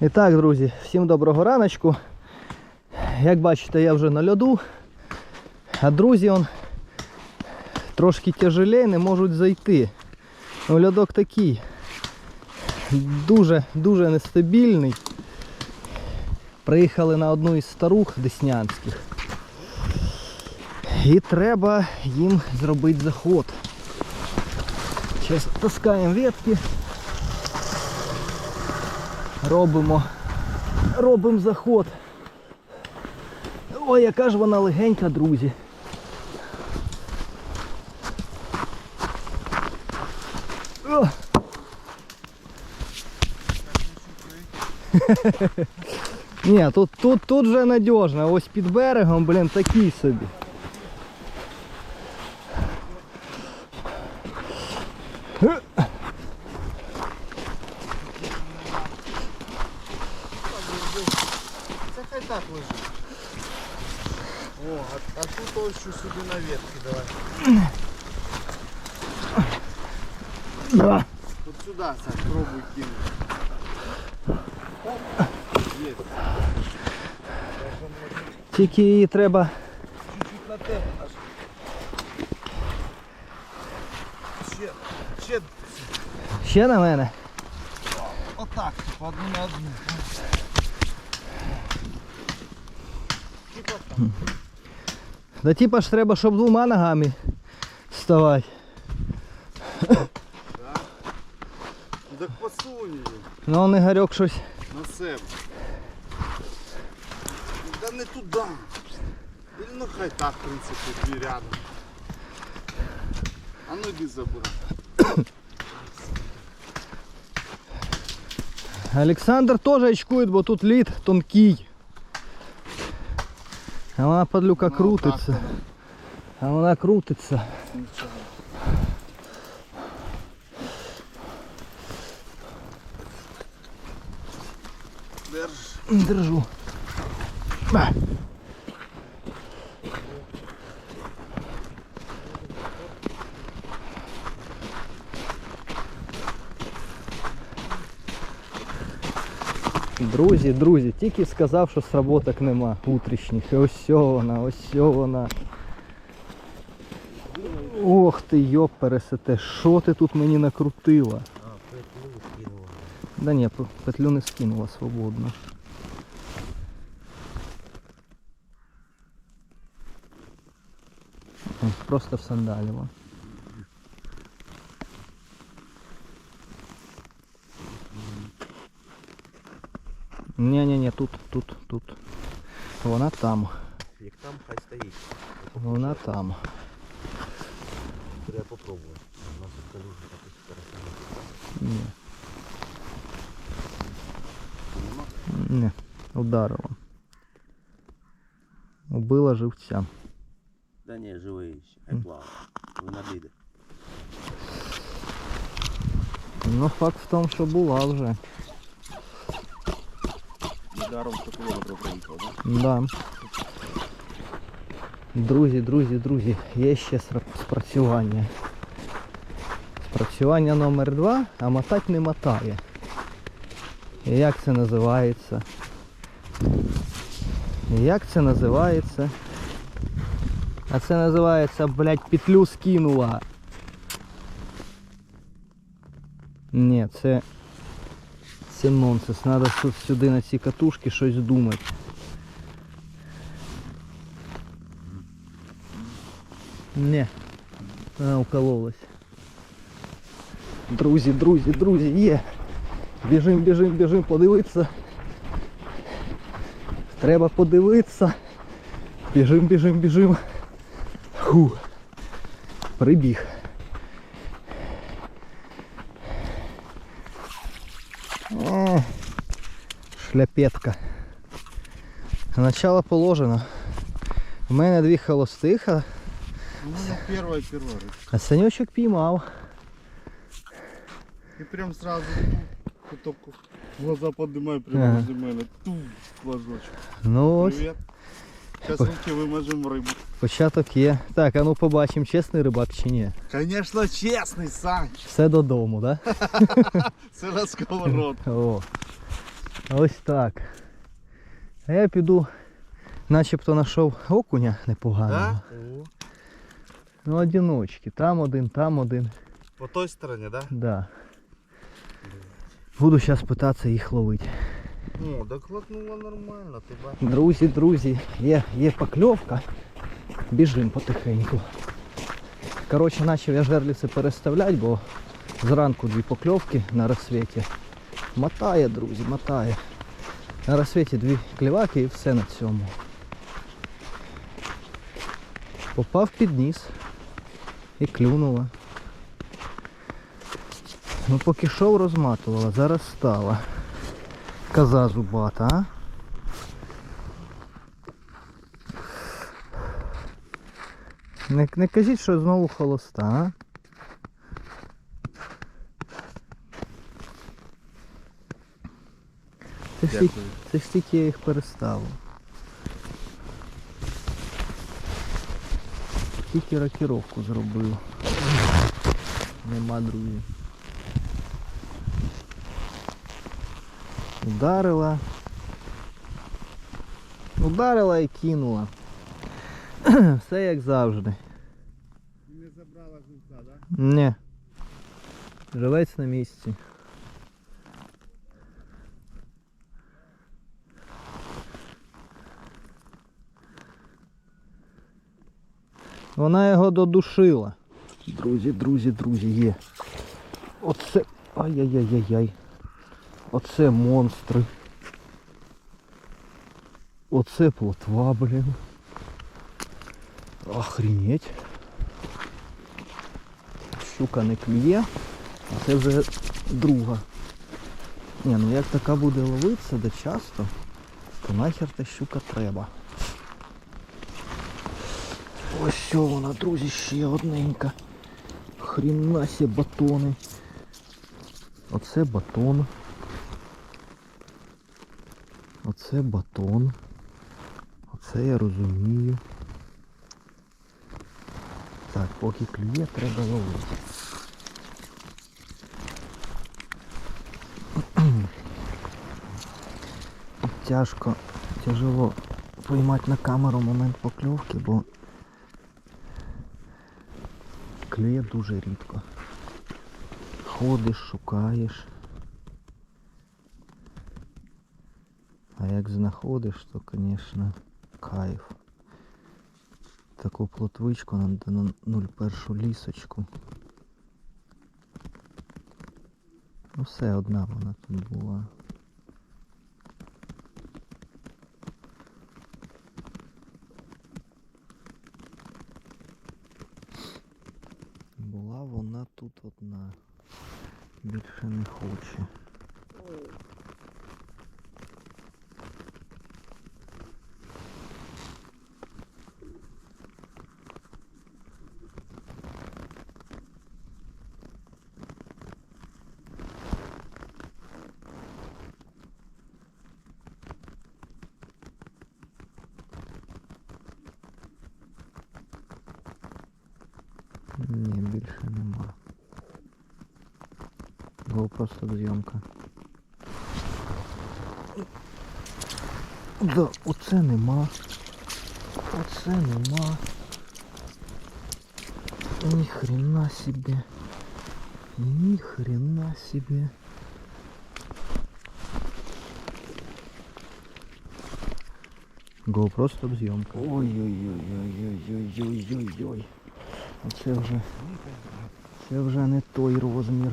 І так, друзі, всім доброго раночку. Як бачите, я вже на льоду. А друзі он трошки тяжелее, не можуть зайти. Ну, льодок такий. Дуже, дуже нестабільний. Приїхали на одну із старух деснянських. І треба їм зробити заход. Зараз таскаємо ветки. Робимо. Робимо заход. Ой, яка ж вона легенька, друзі. Ні, тут, тут, тут вже надіжно. Ось під берегом, блін, такий собі. Це хай так лежить. О, а, а тут ось що сюди на ветки давай. Да. От сюди, Саш, пробуй. Є. Тільки її треба. Чуть-чуть на тебе аж. Ще, ще Ще на мене. отак, типу, одну на одну. Типа так. Да типа ж треба, щоб двома ногами вставати. Ну он Ігорьок щось. на себе. Да не туди. Или ну хай так, в принципі, дві рядом. А ну йди забирай. Олександр теж очкує, бо тут лід тонкий. А вона падлюка Ну, крутиться. так, А вона крутиться. Нічого. Держу. Друзі, друзі, тільки сказав, що сработок нема утрішніх. І ось вона, ось вона. Ох ти, йоп, пересете, що ти тут мені накрутила? А, петлю скинула. Да ні, петлю не скинула свободно. М, Просто всандалила. Ні-ні-ні, тут, тут, тут. Вона там. Як там, хай стоїть. Вона там. Треба попробувати. У нас тут калюжа якось перестане. Ні. Ні, ударила. Убила живця. Да ні, живий ще. Хай плаває. Вона піде. Ну факт в тому, що була вже. Недаром 100 кілометрів проїхав, да? Да. Друзі, друзі, друзі, є ще спрацювання. Спрацювання номер два, а мотать не мотає. Як це називається? Як це називається? А це називається, блядь, петлю скинула. Ні, це. Це нонсенс. Треба тут сюди на ці катушки щось думати. Не, вона укололась. Друзі, друзі, друзі, є. Біжим, біжим, біжим, подивитися. Треба подивитися. Біжим, біжим, біжим. Фу. Прибіг. Е, Шляпетка. Начало положено. У мене дві холостих, а У мене перша перша рибка. а санючок піймав. І прям сразу ту, куток глаза поднимай прямо Ага. возле мене. Ту, флажочок. Ну ось, Привет. Руки вимажемо рибу. початок є. Так, а ну побачимо, чесний рибак чи ні. Конечно, чесний, Санч. Все додому, так? Це на сковород. О. Ось так. А я піду, начебто знайшов окуня непоганого. Да? Ну, одиночки. Там один, там один. По той стороні, да? Да. Буду зараз питатися їх ловити. О, да нормально, ти бачиш. Друзі, друзі, є, є покльовка. Біжим потихеньку. Коротше, почав я жерліці переставляти, бо зранку дві покльовки на розсвіті. Мотає, друзі, мотає. На розсвіті дві кліваки і все на цьому. Попав під ніс і клюнула. Ну поки шов розматувала, зараз стала. Коза зубата, а? Не, не кажіть, що знову холоста, а? Це ж, тільки, це ж тільки я їх переставив. Тільки рокіровку зробив. Нема, друзі. Ударила. Ударила і кинула. Все як завжди. Не забрала жильця, да? Ні. Живець на місці. Вона його додушила. Друзі, друзі, друзі, є. Оце. Ай-яй-яй-яй-яй. Оце монстри. Оце плотва, блін. Охренеть. Щука не клює, а це вже друга. Ні, ну як така буде ловитися де часто, то нахер та щука треба. Ось що вона, друзі, ще одненька. Хріна батони. Оце батон. Оце батон. Оце я розумію. Так, поки клює, треба ловити. Тяжко, тяжело поймати на камеру момент покльовки, бо клює дуже рідко. Ходиш, шукаєш. Як знаходиш, то, звісно, кайф таку плотвичку на, на 01 лісочку. Ну все одна вона тут була. Була вона тут одна. Більше не хоче. Ні, більше нема. GoPro зйомка. Да, оце нема. Оце нема. Ні хрена себе. Ні хрена себе. GoPro стоп зйомка. Ой-ой-ой-ой-ой-ой-ой-ой. Оце вже. Це вже не той розмір.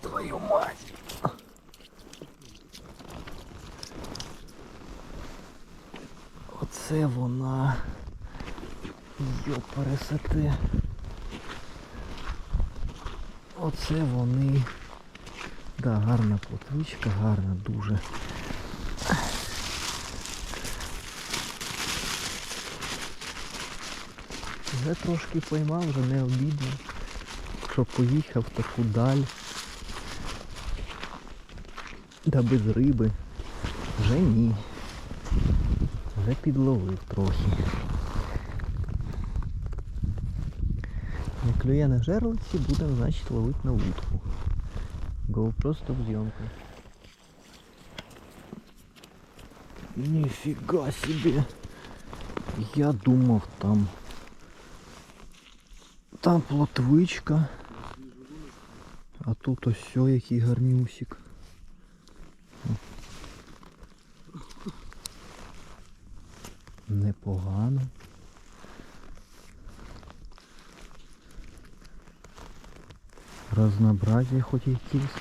Твою мать! Оце вона. Йо, пересете. Оце вони. Да, гарна гарна дуже. Вже трошки поймав, вже не обідно. Що поїхав таку даль. Да без риби. Вже ні. Вже підловив трохи. Не клює на жерлиці, будемо, значить, ловити на вудку. GoPro стоп зйомку. Ніфіга собі. Я думав там. Там плотвичка. А тут ось сьо, який гарнюсик. Непогано. Разнообразие хоч якісь.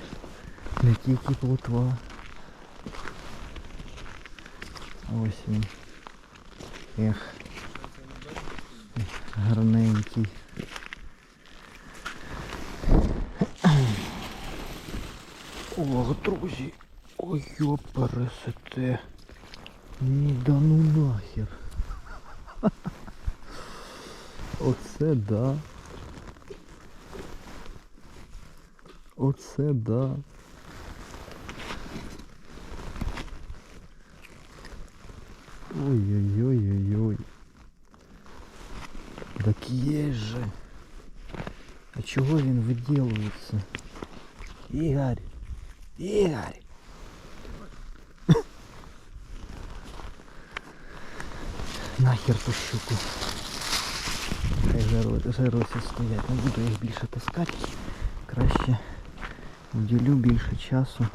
Не тільки плотва. Ось він. Ех. Гарненький. О, друзі. Ой, пересете. Ні, да ну нахер. Оце да. Оце да. Ой-ой-ой-ой-ой. Так є же. А чого він виділується? Ігор! Ігор! Нахер ту щуку. Хай жерли- жерлиці стоять. Не буду їх більше таскати. Краще вділю більше часу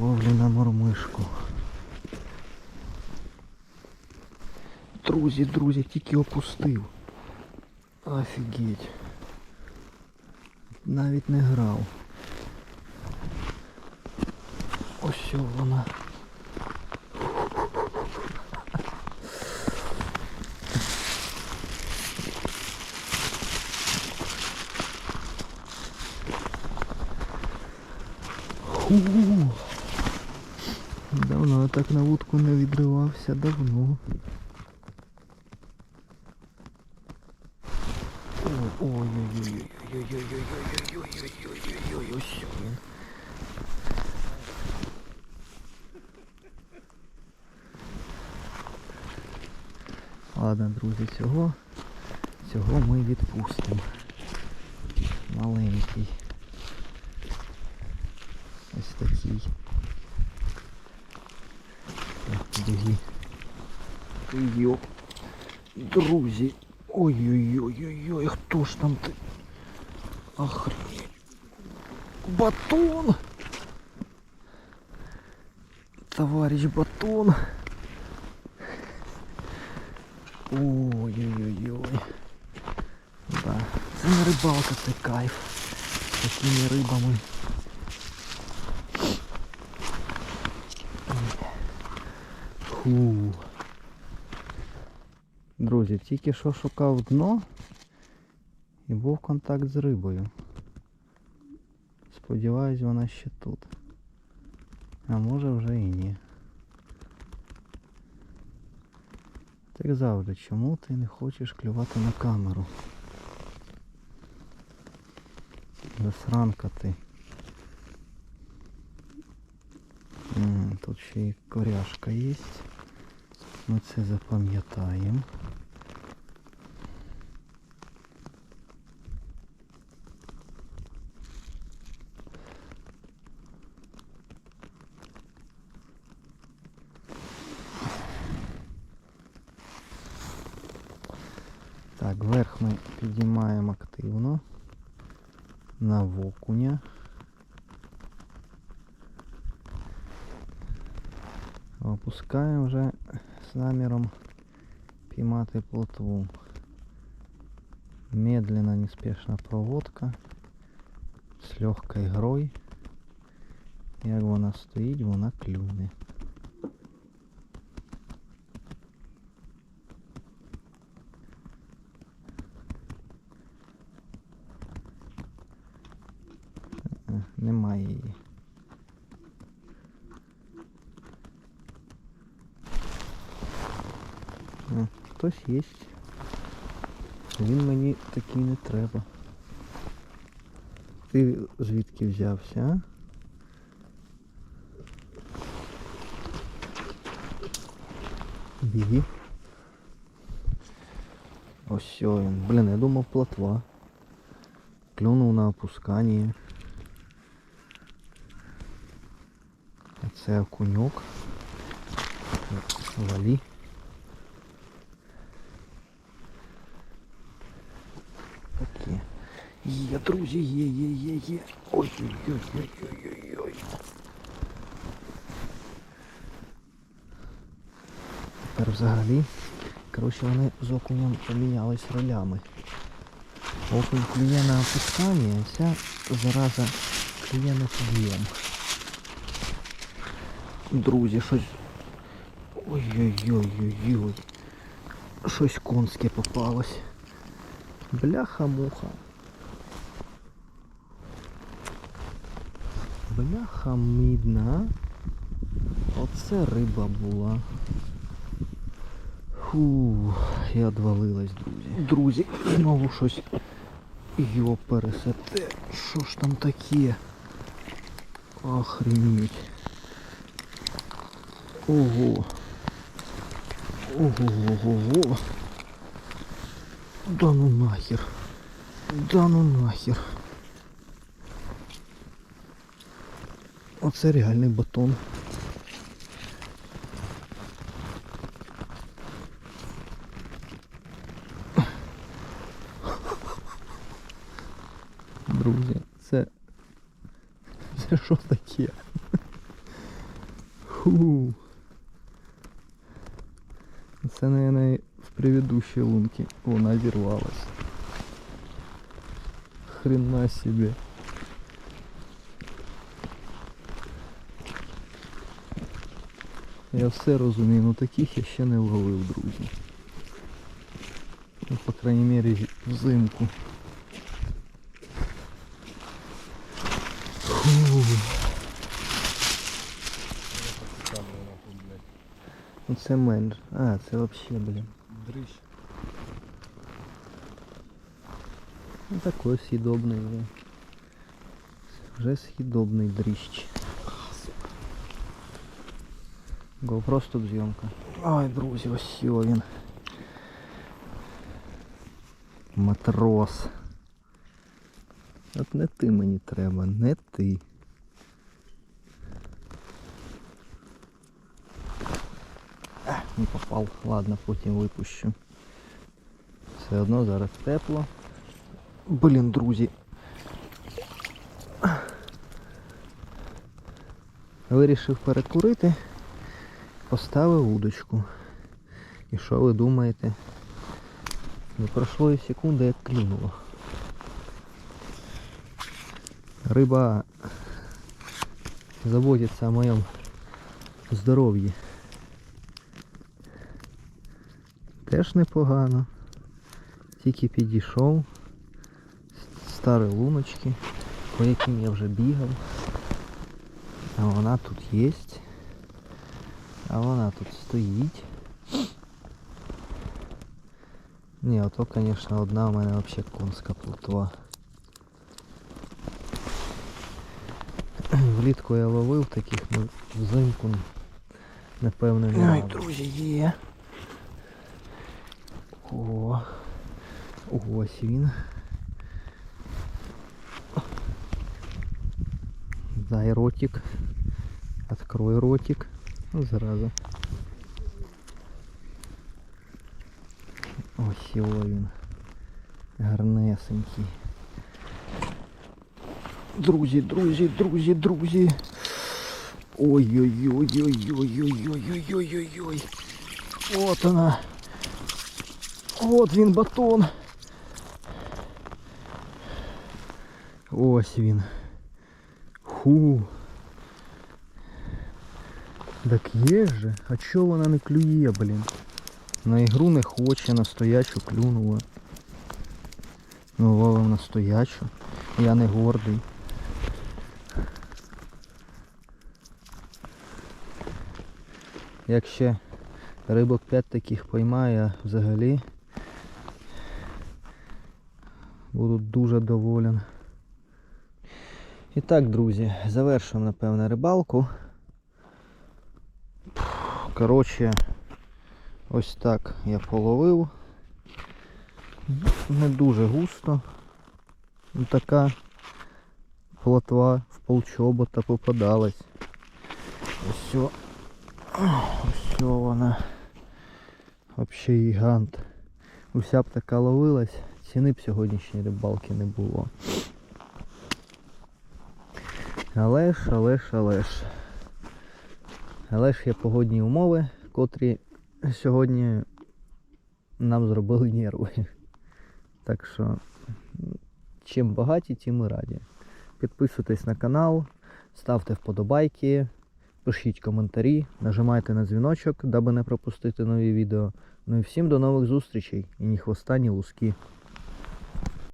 ловлі на мормишку. Друзі, друзі, тільки опустив. Офігеть. Навіть не грав. Ось вона. Фу. Давно так на вудку не відривався, давно. Ладно, друзі, цього, цього ми відпустимо. Маленький. Ось такий. Так, друзі. Йоп. Друзі. Ой-ой-ой-ой-ой, хто ж там ти? Охренеть. Батон! Товарищ Батон. Ой-ой-ой-ой. Да. Це не рибалка, це кайф. З такими рибами. Фу. Друзі, тільки що шукав дно і був контакт з рибою. Сподіваюсь, вона ще тут. А може вже і ні. Так завжди, чому ти не хочеш клювати на камеру? Засранка ти. Тут ще й коряшка є. Ми це запам'ятаємо. Лотву. Медленно, неспешно проводка с легкой игрой. Як вона стоїть, вона клюне. Хтось є. Він мені такий не треба. Ти звідки взявся, а? є. Ось він. Блін, я думав плотва. Клюнув на опусканні. Це окуньок. Валі. Є, друзі, є, є, є, є. Ой-ой-ой-ой-ой-ой. Тепер взагалі, коротше, вони з окунем помінялись ролями. Окунь клює на опускання, а ця зараза клює на підйом. Друзі, щось. Ой-ой-ой-ой-ой. Щось конське попалось. Бляха-муха. Бляха мідна. Оце риба була. Фу, і одвалилась, друзі. Друзі, знову щось. Йо пересете. Що ж там таке? Охренеть. Ого. Ого, ого, ого. Да ну нахер. Да ну нахер. Оце реальний батон. Друзі, це... Це що таке? Фу. Це, наверное, в предыдущей лунке вона зірвалась. Хрена себе. Я все розумію, ну таких я ще не ловив, друзі. Ну, по крайней мере, взимку. Фу. Ну це менш. А, це вообще, блін. Дрищ. Ну такой съедобный уже. Вже съедобний дрищ. GoPro тут зйомка. Ой, друзі, ось сьо він. Матрос. От не ти мені треба, не ти. А, не попав. Ладно, потім випущу. Все одно зараз тепло. Блін, друзі. Вирішив перекурити, поставив удочку. І що ви думаєте? Не пройшло і секунди, як клюнуло. Риба заботиться о моєму здоров'ї. Теж непогано. Тільки підійшов. Старі луночки, по яким я вже бігав. А вона тут є. А вона тут стоїть. Ні, ото, звісно, одна у мене взагалі конська плотва. Влітку я ловив таких, ну взимку напевно не Ой, друзі, є. О, ось він. Дай ротик. Открой ротик. Ну, зараза. Ось його він. Гарнесенький. Друзі, друзі, друзі, друзі. Ой-ой-ой-ой-ой-ой-ой-ой-ой-ой. Вот она. Вот він батон. Ось він. Ху. Так є же. А чого вона не клює, блін? На ігру не хоче, на стоячу клюнула. Ну, ловив на стоячу. Я не гордий. Як ще рибок 5 таких поймаю, я взагалі буду дуже доволен. І так, друзі, завершуємо, напевне, рибалку. Коротше, Ось так я половив. Не дуже густо. Ну, Така плотва в полчобота попадалась. Ось. Ось вона. Вообще гігант. Уся б така ловилась, ціни б сьогоднішньої рибалки не було. Але ж, але ж, але ж. Але ж є погодні умови, котрі сьогодні нам зробили нерви. Так що, чим багаті, тим і раді. Підписуйтесь на канал, ставте вподобайки, пишіть коментарі, нажимайте на дзвіночок, даби не пропустити нові відео. Ну і всім до нових зустрічей і ні хвоста, ні луски.